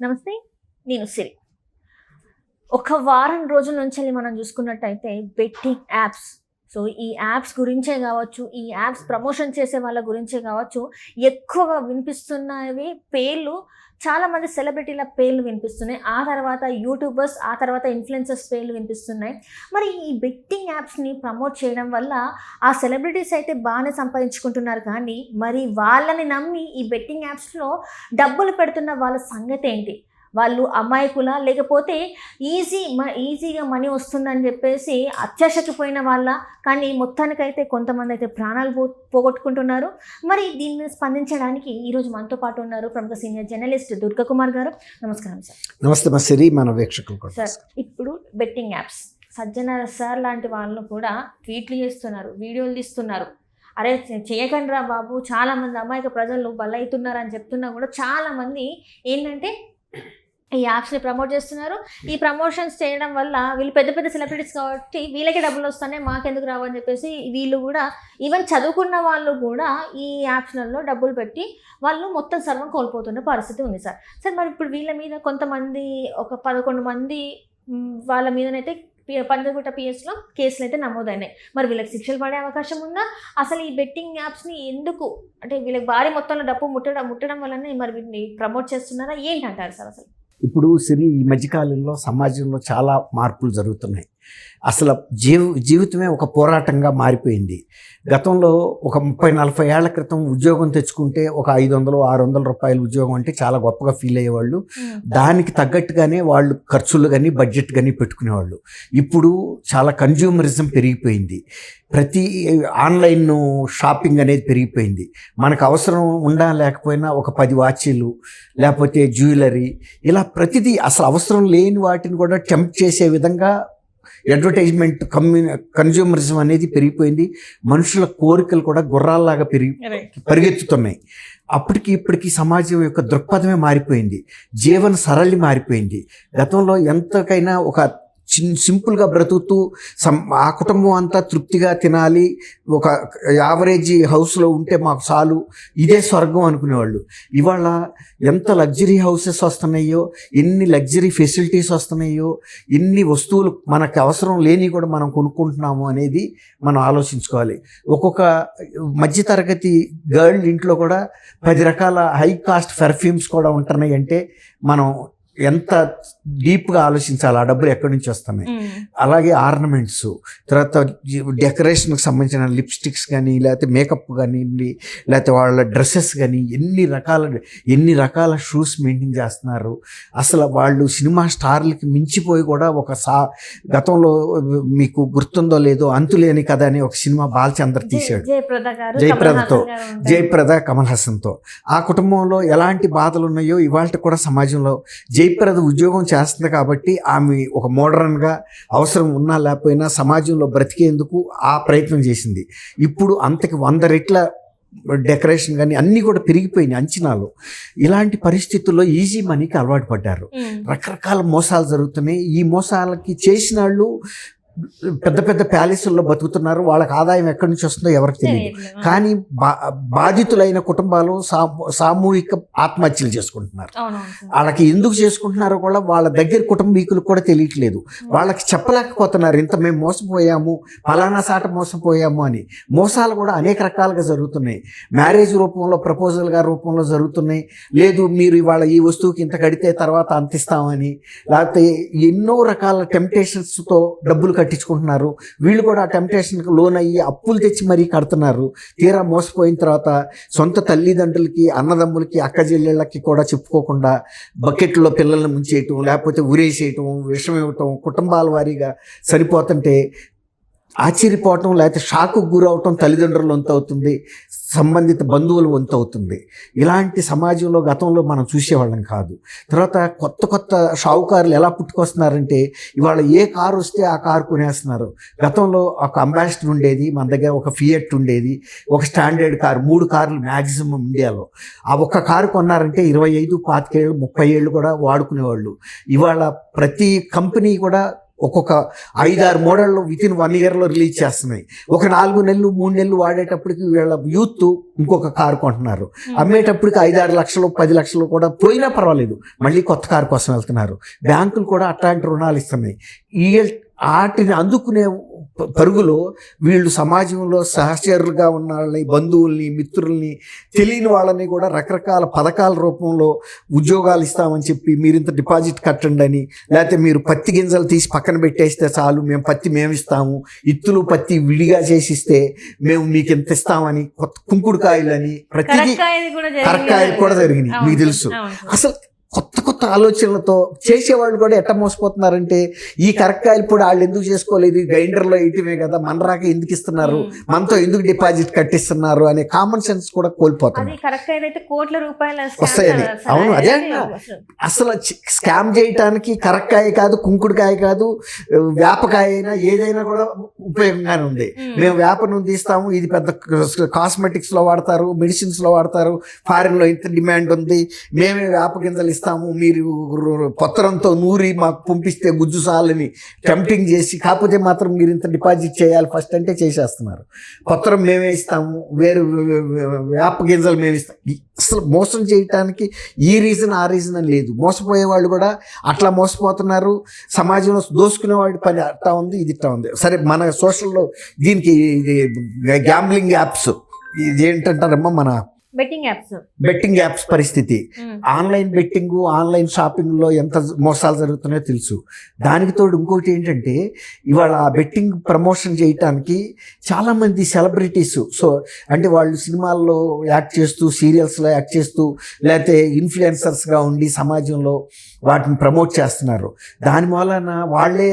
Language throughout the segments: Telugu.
నమస్తే నేను సిరి. ఒక వారం రోజుల నుంచి మనం చూసుకున్నట్టయితే బెట్టింగ్ యాప్స్. సో ఈ యాప్స్ గురించే కావచ్చు ఈ యాప్స్ ప్రమోషన్ చేసే వాళ్ళ గురించే కావచ్చు ఎక్కువగా వినిపిస్తున్నవి పేర్లు చాలా మంది సెలబ్రిటీల పేర్లు వినిపిస్తున్నాయి. ఆ తర్వాత యూట్యూబర్స్ ఆ తర్వాత ఇన్ఫ్లుయెన్సర్స్ పేర్లు వినిపిస్తున్నాయి. మరి ఈ బెట్టింగ్ యాప్స్ని ప్రమోట్ చేయడం వల్ల ఆ సెలబ్రిటీస్ అయితే బాగానే సంపాదించుకుంటున్నారు. కానీ మరి వాళ్ళని నమ్మి ఈ బెట్టింగ్ యాప్స్లో డబ్బులు పెడుతున్న వాళ్ళ సంగతి ఏంటి? వాళ్ళు అమాయకుల? లేకపోతే ఈజీ మ ఈజీగా మనీ వస్తుందని చెప్పేసి అత్యాశకి పోయిన వాళ్ళ? కానీ మొత్తానికైతే కొంతమంది అయితే ప్రాణాలు పో పోగొట్టుకుంటున్నారు. మరి దీన్ని స్పందించడానికి ఈరోజు మనతో పాటు ఉన్నారు ప్రముఖ సీనియర్ జర్నలిస్ట్ దుర్గా కుమార్ గారు. నమస్కారం సార్. నమస్తే సిరి మన వీక్షకులు కూడా. సార్ ఇప్పుడు బెట్టింగ్ యాప్స్. సజ్జన సార్ లాంటి వాళ్ళు కూడా ట్వీట్లు చేస్తున్నారు వీడియోలు తీస్తున్నారు. అరే చేయకండి రా బాబు. చాలా మంది అమాయక ప్రజలు బలవుతున్నారు అని చెప్తున్నా కూడా చాలా మంది ఏంటంటే ఈ యాప్స్ని ప్రమోట్ చేస్తున్నారు. ఈ ప్రమోషన్స్ చేయడం వల్ల వీళ్ళు పెద్ద పెద్ద సెలబ్రిటీస్ కాబట్టి వీళ్ళకి డబ్బులు వస్తున్నాయి మాకెందుకు రావు అని చెప్పేసి వీళ్ళు కూడా ఈవెన్ చదువుకున్న వాళ్ళు కూడా ఈ యాప్స్లలో డబ్బులు పెట్టి వాళ్ళు మొత్తం సర్వం కోల్పోతున్న పరిస్థితి ఉంది సార్. సార్ మరి ఇప్పుడు వీళ్ళ మీద కొంతమంది ఒక పదకొండు మంది వాళ్ళ మీదనైతే పంజగుట్ట పిఎస్లో కేసులు అయితే నమోదైనాయి. మరి వీళ్ళకి శిక్షలు పడే అవకాశం ఉందా? అసలు ఈ బెట్టింగ్ యాప్స్ని ఎందుకు అంటే వీళ్ళకి భారీ మొత్తంలో డబ్బు ముట్టడం ముట్టడం వల్లనే మరి వీటిని ప్రమోట్ చేస్తున్నారా? ఏంటంటారు సార్ అసలు? ఇప్పుడు సిరి ఈ మధ్యకాలంలో సమాజంలో చాలా మార్పులు జరుగుతున్నాయి. అసలు జీవ జీవితమే ఒక పోరాటంగా మారిపోయింది. గతంలో ఒక ముప్పై నలభై ఏళ్ళ క్రితం ఉద్యోగం తెచ్చుకుంటే ఒక ఐదు వందలు ఆరు వందల రూపాయల ఉద్యోగం అంటే చాలా గొప్పగా ఫీల్ అయ్యేవాళ్ళు. దానికి తగ్గట్టుగానే వాళ్ళు ఖర్చులు కానీ బడ్జెట్ కానీ పెట్టుకునేవాళ్ళు. ఇప్పుడు చాలా కన్జ్యూమరిజం పెరిగిపోయింది. ప్రతి ఆన్లైన్ షాపింగ్ అనేది పెరిగిపోయింది. మనకు అవసరం ఉండా లేకపోయినా ఒక పది వాచీలు లేకపోతే జ్యువెలరీ ఇలా ప్రతిదీ అసలు అవసరం లేని వాటిని కూడా టెంప్ట్ చేసే విధంగా అడ్వర్టైజ్మెంట్ కమ్యూ కన్జ్యూమరిజం అనేది పెరిగిపోయింది. మనుషుల కోరికలు కూడా గుర్రాల్లాగా పెరిగి పరిగెత్తుతున్నాయి. అప్పటికి ఇప్పటికి సమాజం యొక్క దృక్పథమే మారిపోయింది. జీవన సరళి మారిపోయింది. గతంలో ఎంతకైనా ఒక చిన్ సింపుల్గా బ్రతుకుతూ సం ఆ కుటుంబం అంతా తృప్తిగా తినాలి. ఒక యావరేజ్ హౌస్లో ఉంటే మాకు చాలు. ఇదే స్వర్గం అనుకునేవాళ్ళు. ఇవాళ ఎంత లగ్జరీ హౌసెస్ వస్తున్నాయో ఎన్ని లగ్జరీ ఫెసిలిటీస్ వస్తున్నాయో ఎన్ని వస్తువులు మనకు అవసరం లేని కూడా మనం కొనుక్కుంటున్నాము అనేది మనం ఆలోచించుకోవాలి. ఒక్కొక్క మధ్యతరగతి గర్ల్ ఇంట్లో కూడా పది రకాల హై కాస్ట్ పెర్ఫ్యూమ్స్ కూడా ఉంటున్నాయి అంటే మనం ఎంత డీప్గా ఆలోచించాలి ఆ డబ్బులు ఎక్కడి నుంచి వస్తున్నాయి. అలాగే ఆర్నమెంట్స్. తర్వాత డెకరేషన్కి సంబంధించిన లిప్స్టిక్స్ కానీ లేకపోతే మేకప్ కానివ్వండి లేకపోతే వాళ్ళ డ్రెస్సెస్ కానీ ఎన్ని రకాల ఎన్ని రకాల షూస్ మెయింటైన్ చేస్తున్నారు. అసలు వాళ్ళు సినిమా స్టార్లకి మించిపోయి కూడా ఒక సా గతంలో మీకు గుర్తుందో లేదో అంతులేని కథ అని ఒక సినిమా బాలచంద్ర తీశాడు. జయప్రదతో. జయప్రద కమల్ హాసన్తో ఆ కుటుంబంలో ఎలాంటి బాధలు ఉన్నాయో ఇవాళ కూడా సమాజంలో జయప్రద ఉద్యోగం చేస్తుంది కాబట్టి ఆమె ఒక మోడర్న్గా అవసరం ఉన్నా లేకపోయినా సమాజంలో బ్రతికేందుకు ఆ ప్రయత్నం చేసింది. ఇప్పుడు అంతకి వంద రెట్ల డెకరేషన్ కానీ అన్నీ కూడా పెరిగిపోయినాయి అంచనాలు. ఇలాంటి పరిస్థితుల్లో ఈజీ మనీకి అలవాటు పడ్డారు. రకరకాల మోసాలు జరుగుతున్నాయి. ఈ మోసాలకి చేసిన వాళ్ళు పెద్ద పెద్ద ప్యాలెస్ల్లో బతుకుతున్నారు. వాళ్ళకి ఆదాయం ఎక్కడి నుంచి వస్తుందో ఎవరికి తెలియదు. కానీ బా బాధితులైన కుటుంబాలు సామూహిక ఆత్మహత్యలు చేసుకుంటున్నారు. వాళ్ళకి ఎందుకు చేసుకుంటున్నారో కూడా వాళ్ళ దగ్గర కుటుంబీకులకు కూడా తెలియట్లేదు. వాళ్ళకి చెప్పలేకపోతున్నారు. ఇంత మేము మోసపోయాము ఫలానా సాట మోసపోయాము అని. మోసాలు కూడా అనేక రకాలుగా జరుగుతున్నాయి. మ్యారేజ్ రూపంలో ప్రపోజల్గా రూపంలో జరుగుతున్నాయి. లేదు మీరు ఇవాళ ఈ వస్తువుకి ఇంత కడితే తర్వాత అంత ఇస్తామని లేకపోతే ఎన్నో రకాల టెంప్టేషన్స్తో డబ్బులు కట్టించుకుంటున్నారు. వీళ్ళు కూడా ఆ టెంప్టేషన్కి లోన్ అయ్యి అప్పులు తెచ్చి మరీ కడుతున్నారు. తీరా మోసపోయిన తర్వాత సొంత తల్లిదండ్రులకి అన్నదమ్ములకి అక్క చెల్లెళ్ళకి కూడా చెప్పుకోకుండా బకెట్లో పిల్లల్ని ముంచేయటం లేకపోతే ఉరేసేయటం విషం ఇవ్వటం కుటుంబాల వారీగా సరిపోతుంటే ఆశ్చర్యపోవటం లేకపోతే షాకు గురవటం తల్లిదండ్రులు వంత అవుతుంది సంబంధిత బంధువులు వంత అవుతుంది. ఇలాంటి సమాజంలో గతంలో మనం చూసేవాళ్ళం కాదు. తర్వాత కొత్త కొత్త షావుకారులు ఎలా పుట్టుకొస్తున్నారంటే ఇవాళ ఏ కారు వస్తే ఆ కారు కొనేస్తున్నారు. గతంలో ఒక అంబాసిడర్ ఉండేది మన దగ్గర ఒక ఫియట్ ఉండేది ఒక స్టాండర్డ్ కారు మూడు కార్లు మ్యాక్సిమం ఇండియాలో. ఆ ఒక్క కారు కొన్నారంటే ఇరవై ఐదు పాతికేళ్ళు ముప్పై ఏళ్ళు కూడా వాడుకునేవాళ్ళు. ఇవాళ ప్రతి కంపెనీ కూడా ఒక్కొక్క ఐదారు మోడళ్ళు విత్ ఇన్ వన్ ఇయర్లో రిలీజ్ చేస్తున్నాయి. ఒక నాలుగు నెలలు మూడు నెలలు వాడేటప్పటికి వీళ్ళ యూత్ ఇంకొక కారు కొంటున్నారు. అమ్మేటప్పటికి ఐదారు లక్షలు పది లక్షలు కూడా పోయినా పర్వాలేదు. మళ్ళీ కొత్త కారు కోసం వెళ్తున్నారు. బ్యాంకులు కూడా అట్లాంటి రుణాలు ఇస్తున్నాయి. ఈ వాటిని అందుకునే పరుగులో వీళ్ళు సమాజంలో సహచరులుగా ఉన్న వాళ్ళని బంధువుల్ని మిత్రుల్ని తెలియని వాళ్ళని కూడా రకరకాల పథకాల రూపంలో ఉద్యోగాలు ఇస్తామని చెప్పి మీరు ఇంత డిపాజిట్ కట్టండి అని లేకపోతే మీరు పత్తి గింజలు తీసి పక్కన పెట్టేస్తే చాలు మేము పత్తి మేము ఇస్తాము ఇత్తులు పత్తి విడిగా చేసిస్తే మేము మీకు ఎంత ఇస్తామని కొత్త కుంకుడుకాయలు అని ప్రతిదీ కరక్కాయది కూడా జరిగింది. కరక్కాయలు కూడా జరిగినాయి మీకు తెలుసు. అసలు కొత్త కొత్త ఆలోచనలతో చేసేవాళ్ళు కూడా ఎట్ట మోసపోతున్నారంటే ఈ కరక్కాయలు కూడా వాళ్ళు ఎందుకు చేసుకోలేదు గ్రైండర్లో వేయటమే కదా మన రాక ఎందుకు ఇస్తున్నారు. మనతో ఎందుకు డిపాజిట్ కట్టిస్తున్నారు అనే కామన్ సెన్స్ కూడా కోల్పోతున్నారు కోట్ల రూపాయల వస్తాయని. అవును, అదే. అసలు. స్కామ్ చేయటానికి కరక్కాయ కాదు కుంకుడుకాయ కాదు వేపకాయ అయినా ఏదైనా కూడా ఉపయోగంగానే ఉంది. మేము వేప నూనె తీస్తాము ఇది పెద్ద కాస్మెటిక్స్లో వాడతారు మెడిసిన్స్లో వాడతారు ఫారిన్లో ఇంత డిమాండ్ ఉంది మేమే వేప గింజలు ఇస్తాము మీరు పత్రంతో నూరి మాకు పంపిస్తే గుజ్జు సాలని టెంప్టింగ్ చేసి కాకపోతే మాత్రం మీరు ఇంత డిపాజిట్ చేయాలి ఫస్ట్ అంటే చేసేస్తున్నారు. పత్రం మేమే ఇస్తాము వేరు వేప గింజలు మేము ఇస్తాం. అసలు మోసం చేయటానికి ఈ రీజన్ ఆ రీజన్ అని లేదు. మోసపోయే వాళ్ళు కూడా అట్లా మోసపోతున్నారు. సమాజంలో దోసుకునే వాడి పని అట్టా ఉంది ఇది ఇట్టా ఉంది. సరే మన సోషల్లో దీనికి ఇది గ్యాంబ్లింగ్ యాప్స్ ఇది ఏంటంటారమ్మా మన బెట్టింగ్ యాప్స్ బెట్టింగ్ యాప్స్ పరిస్థితి. ఆన్లైన్ బెట్టింగ్ ఆన్లైన్ షాపింగ్లో ఎంత మోసాలు జరుగుతున్నాయో తెలుసు. దానికి తోడు ఇంకోటి ఏంటంటే ఇవాళ ఆ బెట్టింగ్ ప్రమోషన్ చేయటానికి చాలామంది సెలబ్రిటీస్ సో అంటే వాళ్ళు సినిమాల్లో యాక్ట్ చేస్తూ సీరియల్స్లో యాక్ట్ చేస్తూ లేకపోతే ఇన్ఫ్లుయెన్సర్స్గా ఉండి సమాజంలో వాటిని ప్రమోట్ చేస్తున్నారు. దాని వలన వాళ్ళే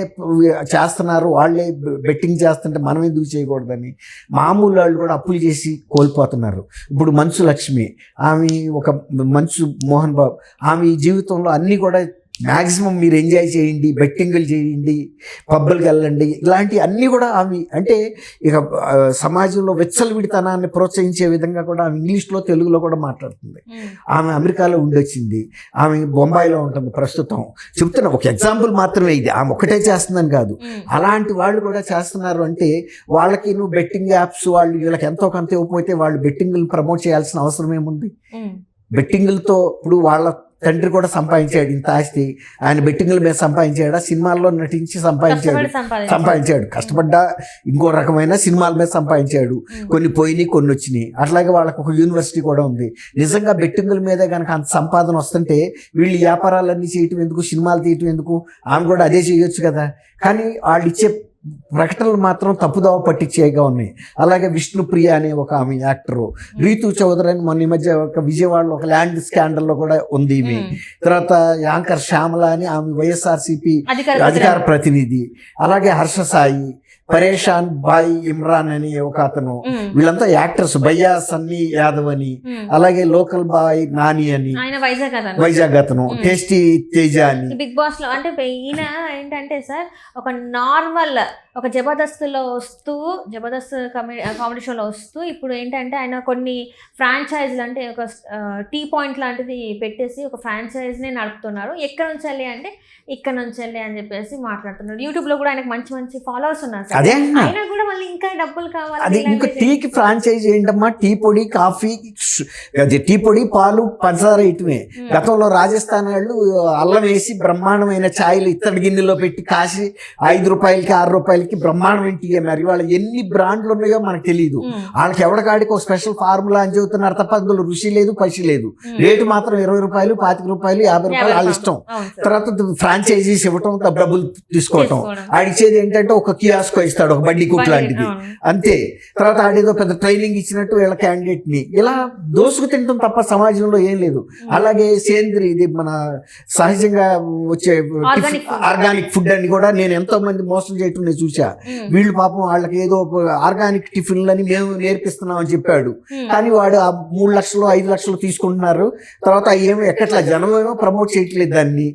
చేస్తున్నారు వాళ్ళే బెట్టింగ్ చేస్తుంటే మనం ఎందుకు చేయకూడదని మామూలు వాళ్ళు కూడా అప్పులు చేసి కోల్పోతున్నారు. ఇప్పుడు మంచు లక్ష్మి ఆమె ఒక మంచు మోహన్ బాబు ఆమె జీవితంలో అన్నీ కూడా మ్యాక్సిమం మీరు ఎంజాయ్ చేయండి బెట్టింగులు చేయండి పబ్బులకు వెళ్ళండి. ఇలాంటి అన్నీ కూడా ఆమె అంటే ఇక సమాజంలో విచ్చలవిడితనాన్ని ప్రోత్సహించే విధంగా కూడా ఆమె ఇంగ్లీష్లో తెలుగులో కూడా మాట్లాడుతుంది. ఆమె అమెరికాలో ఉండొచ్చింది. ఆమె బొంబాయిలో ఉంటుంది ప్రస్తుతం. చెప్తున్నా ఒక ఎగ్జాంపుల్ మాత్రమే ఇది. ఆమె ఒకటే చేస్తుందని కాదు. అలాంటి వాళ్ళు కూడా చేస్తున్నారు అంటే వాళ్ళకి నువ్వు బెట్టింగ్ యాప్స్ వాళ్ళు వీళ్ళకి ఎంతో కొంత ఇవ్వకపోతే వాళ్ళు బెట్టింగ్లు ప్రమోట్ చేయాల్సిన అవసరం ఏముంది? బెట్టింగులతో ఇప్పుడు వాళ్ళ తండ్రి కూడా సంపాదించాడు. ఇంత ఆస్తి ఆయన బెట్టింగుల మీద సంపాదించాడా? సినిమాల్లో నటించి సంపాదించాడు. సంపాదించాడు. కష్టపడ్డా ఇంకో రకమైన సినిమాల మీద సంపాదించాడు. కొన్ని పోయినాయి కొన్ని వచ్చినాయి. అట్లాగే వాళ్ళకు ఒక యూనివర్సిటీ కూడా ఉంది. నిజంగా బెట్టింగుల మీద కనుక అంత సంపాదన వస్తుంటే వీళ్ళు వ్యాపారాలన్నీ చేయటం ఎందుకు? సినిమాలు తీయటం ఎందుకు? ఆమె కూడా అదే చేయొచ్చు కదా. కానీ వాళ్ళు ఇచ్చే ప్రకటనలు మాత్రం తప్పుదోవ పట్టించేగా ఉన్నాయి. అలాగే విష్ణుప్రియ అనే ఒక ఆమె యాక్టరు. రీతు చౌదరి అని మొన్న ఈ మధ్య ఒక విజయవాడలో ఒక ల్యాండ్ స్కాండల్లో కూడా ఉంది ఈమె. ఉమ్. తర్వాత యాంకర్ శ్యామల అని ఆమె వైఎస్ఆర్సీపీ అధికార ప్రతినిధి. అలాగే హర్ష సాయి. పరేషాన్ బాయ్ ఇమ్రాన్ అని ఒక అతను. వీళ్ళంతా యాక్టర్స్. భయ్యా సన్నీ యాదవ్ అని. అలాగే లోకల్ బాయ్ నాని అని. ఆయన వైజాగ్ అతను. టేస్టీ తేజ అని. బిగ్ బాస్లో అంటే ఈయన ఏంటంటే సార్ ఒక నార్మల్ ఒక జబర్దస్త్లో వస్తూ జబర్దస్త్ కామెడీ కామెడీ షోలో వస్తూ ఇప్పుడు ఏంటంటే ఆయన కొన్ని ఫ్రాంచైజ్లు అంటే ఒక టీ పాయింట్ లాంటిది పెట్టేసి ఒక ఫ్రాంచైజ్ని నడుపుతున్నారు. ఎక్కడ నుంచి వెళ్ళి అంటే ఇక్కడ నుంచి వెళ్ళి అని చెప్పేసి మాట్లాడుతున్నారు. యూట్యూబ్లో కూడా ఆయనకు మంచి మంచి ఫాలోవర్స్ ఉన్నారు సార్. అదే అది ఇంకా టీకి ఫ్రాంచైజ్ ఏంటమ్మా టీ పొడి కాఫీ అది టీ పొడి పాలు పంచదార ఇటువే. గతంలో రాజస్థాన్ వాళ్ళు అల్లం వేసి బ్రహ్మాండమైన ఛాయలు ఇత్తడి గిన్నెలో పెట్టి కాసి ఐదు రూపాయలకి ఆరు రూపాయలకి బ్రహ్మాండమైన టీ అమ్మారు వాళ్ళ ఎన్ని బ్రాండ్లు ఉన్నాయో మనకు తెలియదు. వాళ్ళకి ఎవడికాడికి ఒక స్పెషల్ ఫార్ములా అని చెబుతున్నారు తప్ప అందులో రుచి లేదు పసి లేదు. రేటు మాత్రం ఇరవై రూపాయలు పాతిక రూపాయలు యాభై రూపాయలు వాళ్ళ ఇష్టం. తర్వాత ఫ్రాంచైజీస్ ఇవ్వటం డబ్బులు తీసుకోవటం. ఆడిచ్చేది ఏంటంటే ఒక కియాస్కో ఇస్తాడు ఒక బండి కుట్ లాంటిది. అంతే తర్వాత ఆడేదో పెద్ద ట్రైనింగ్ ఇచ్చినట్టు వీళ్ళ క్యాండిడేట్ని ఇలా దోసుకు తింటాం తప్ప సమాజంలో ఏం లేదు అలాగే సేంద్రియ ఇది మన సహజంగా వచ్చే. ఆర్గానిక్ ఫుడ్ అని కూడా నేను ఎంతో మంది మోసం చేయటం నేను చూసా. వీళ్ళు పాపం వాళ్ళకి ఏదో ఆర్గానిక్ టిఫిన్లని మేము నేర్పిస్తున్నాం అని చెప్పాడు. కానీ వాడు ఆ మూడు లక్షలు ఐదు లక్షలు తీసుకుంటున్నారు తర్వాత ఏమో ఎక్కట్లా జనం ఏమో ప్రమోట్ చేయట్లేదు దాన్ని.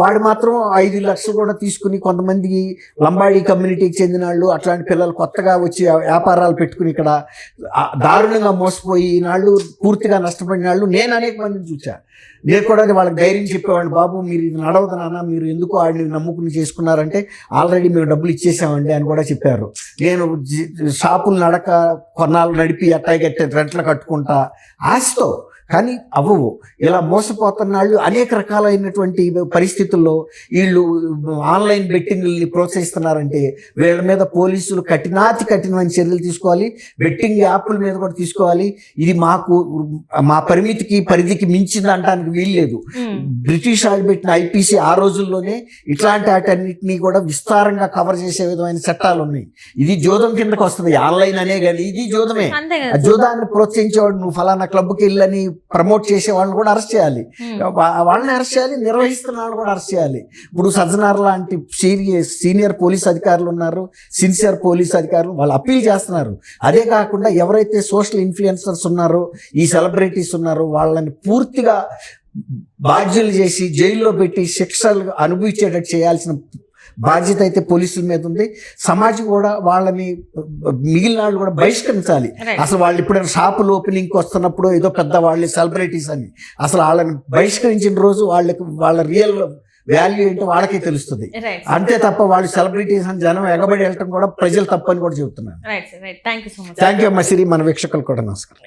వాడు మాత్రం ఐదు లక్షలు కూడా తీసుకుని కొంతమంది లంబాడీ కమ్యూనిటీకి చెందిన వాళ్ళు అట్లాంటి పిల్లలు కొత్తగా వచ్చి వ్యాపారాలు పెట్టుకుని ఇక్కడ దారుణంగా మోసపోయి ఈనాళ్ళు పూర్తిగా నష్టపోయిన వాళ్ళు నేను అనేక మందిని చూశాను నేను కూడా వాళ్ళకి ధైర్యం చెప్పేవాళ్ళు బాబు మీరు ఇది నడవదు నాన్న మీరు ఎందుకు వాళ్ళని నమ్ముకుని చేసుకున్నారంటే ఆల్రెడీ మేము డబ్బులు ఇచ్చేసామండి అని కూడా చెప్పారు. నేను షాపులు నడక కొన్నాళ్ళు నడిపి అట్టాగట్టే రెంట్లు కట్టుకుంటా. ఆశతో కానీ అవ్వవు. ఇలా మోసపోతున్న వాళ్ళు అనేక రకాలైనటువంటి పరిస్థితుల్లో వీళ్ళు ఆన్లైన్ బెట్టింగ్ని ప్రోత్సహిస్తున్నారంటే వీళ్ళ మీద పోలీసులు కఠినాతి కఠినమైన చర్యలు తీసుకోవాలి. బెట్టింగ్ యాప్ల మీద కూడా తీసుకోవాలి. ఇది మాకు మా పరిమితికి పరిధికి మించింది అనడానికి వీల్లేదు. బ్రిటిష్ వాళ్ళు పెట్టిన ఐపీసీ ఆ రోజుల్లోనే ఇట్లాంటి వాటన్నిటినీ కూడా విస్తారంగా కవర్ చేసే విధమైన చట్టాలు ఉన్నాయి. ఇది జోదం కిందకు వస్తుంది. ఆన్లైన్ అనే కానీ ఇది జోదమే. జోదాన్ని ప్రోత్సహించేవాడు నువ్వు ఫలానా క్లబ్కి వెళ్ళని ప్రమోట్ చేసే వాళ్ళని కూడా అరెస్ట్ చేయాలి. వా- వాళ్ళని అరెస్ట్ చేయాలి నిర్వహిస్తున్న వాళ్ళని కూడా అరెస్ట్ చేయాలి. ఇప్పుడు సజ్జనార్ లాంటి సీరియస్ సీనియర్ పోలీస్ అధికారులు ఉన్నారు సిన్సియర్ పోలీస్ అధికారులు వాళ్ళు అప్పీల్ చేస్తున్నారు. అదే కాకుండా ఎవరైతే సోషల్ ఇన్ఫ్లుయెన్సర్స్ ఉన్నారో ఈ సెలబ్రిటీస్ ఉన్నారో వాళ్ళని పూర్తిగా బాధ్యులు చేసి జైల్లో పెట్టి శిక్షలు అనుభవించేటట్టు చేయాల్సిన బాధ్యత అయితే పోలీసుల మీద ఉంది. సమాజం కూడా వాళ్ళని మిగిలిన వాళ్ళు కూడా బహిష్కరించాలి. అసలు వాళ్ళు ఇప్పుడైనా షాపులు ఓపెనింగ్కి వస్తున్నప్పుడు ఏదో పెద్ద వాళ్ళు సెలబ్రిటీస్ అని. అసలు వాళ్ళని బహిష్కరించిన రోజు వాళ్ళకి వాళ్ళ రియల్ వాల్యూ ఏంటో వాళ్ళకే తెలుస్తుంది. అంతే తప్ప వాళ్ళు సెలబ్రిటీస్ అని జనం ఎగబడి వెళ్ళటం కూడా ప్రజలు తప్పని కూడా చెబుతున్నాను మచ్ థ్యాంక్ యూ అమ్మ సిరి. మన వీక్షకులు కూడా నమస్కారం.